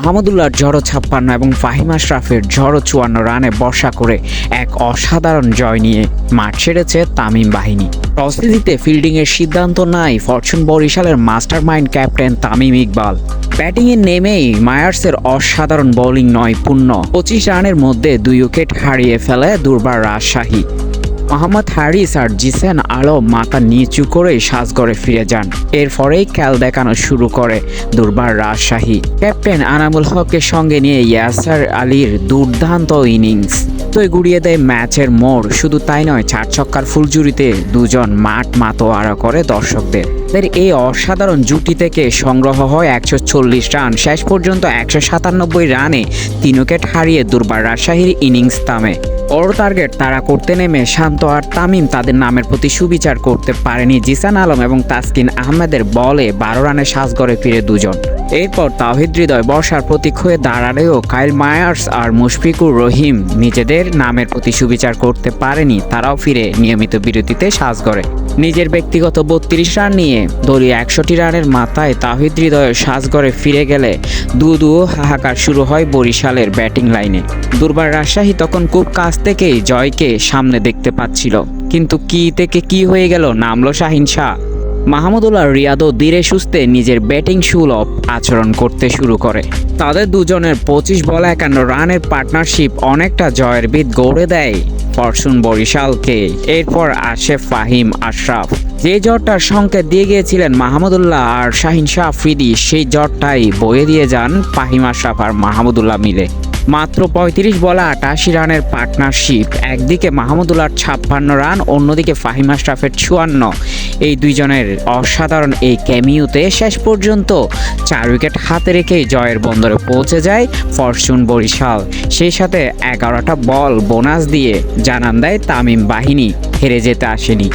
আহমদুল্লাহর ঝড়ো ছাপ্পান্ন এবং ফাহিম আশরাফের ঝড়ো চুয়ান্ন রানে বর্ষা করে এক অসাধারণ জয় নিয়ে মাঠ ছেড়েছে তামিম বাহিনী। টসে জিতে ফিল্ডিংয়ের সিদ্ধান্ত নাই ফরচুন বরিশালের mastermind captain Tamim Iqbal. ব্যাটিংয়ে নেমেই মায়ার্সের অসাধারণ বোলিং নয় পূর্ণ। পঁচিশ রানের মধ্যে দুই উইকেট হারিয়ে ফেলে দুর্বার রাজশাহী। মোহাম্মদ হ্যারিস আর জিসেন আলো মাথা নিচু করে সাজগড়ে ফিরে যান। এরপরেই খেল দেখানো শুরু করে দুর্বার রাজশাহী। ক্যাপ্টেন আনামুল হকের সঙ্গে নিয়ে ইয়াসার আলীর দুর্দান্ত ইনিংস। তো গুড়িয়ে দেয় ম্যাচের মোড়। শুধু তাই নয়, চার ছক্কার ফুলজুরিতে দুজন মাঠ মাতোয়ারা করে দর্শকদের। এদের এই অসাধারণ জুটি থেকে সংগ্রহ হয় একশো চল্লিশ রান। শেষ পর্যন্ত একশো সাতানব্বই রানে তিন উইকেট হারিয়ে দুর্বার রাজশাহীর ইনিংস থামে। বড় টার্গেট তারা করতে নেমে শান্ত আর তামিম তাদের নামের প্রতি সুবিচার করতে পারেনি জিসান আলম এবং তাসকিন আহমেদের বলে বারো রানে সাজগড়ে ফিরে দুজন। এরপর তাহিদ হৃদয় বর্ষার প্রতীক হয়ে দাঁড়ালেও কাইল মায়ার্স আর মুশফিকুর রহিম নিজেদের নামের প্রতি সুবিচার করতে পারেনি, তারাও ফিরে নিয়মিত বিরতিতে সাজগড়ে। নিজের ব্যক্তিগত বত্রিশ রান নিয়ে দলীয় একষট্টি রানের মাথায় তাহিদ হৃদয় সাজগড়ে ফিরে গেলে দু দু হাহাকার শুরু হয় বরিশালের ব্যাটিং লাইনে। দুর্বার রাজশাহী তখন খুব কাছ থেকেই জয়কে সামনে দেখতে পাচ্ছিল। কিন্তু কি থেকে কি হয়ে গেল নামলো শাহিন শাহ। মাহমুদুল্লাহ রিয়াদও ধীরে সুস্থে নিজের ব্যাটিং সুলভ আচরণ করতে শুরু করে। তাদের দুজনের পঁচিশ বলে একান্ন রানের পার্টনারশিপ অনেকটা জয়ের ভিত গড়ে দেয় ফরচুন বরিশালকে এরপর আসে ফাহিম আশরাফ। যে জটটার সংকেত দিয়ে গিয়েছিলেন মাহমুদুল্লাহ আর শাহিন শাহ আফ্রিদি সেই জটটাই বয়ে দিয়ে যান ফাহিম আশরাফ আর মাহমুদুল্লাহ মিলে। মাত্র পঁয়ত্রিশ বলে আটাশি রানের পার্টনারশিপ। একদিকে মাহমুদুল্লাহর ছাপ্পান্ন রান, অন্যদিকে ফাহিম আশরাফের চুয়ান্ন। এই দুইজনের অসাধারণ এই ক্যামিউতে শেষ পর্যন্ত চার উইকেট হাতে রেখেই জয়ের বন্দরে পৌঁছে যায় ফরচুন বরিশাল। সেই সাথে এগারোটা বল বোনাস দিয়ে জানান দেয় তামিম বাহিনী, হেরে যেতে আসেনি।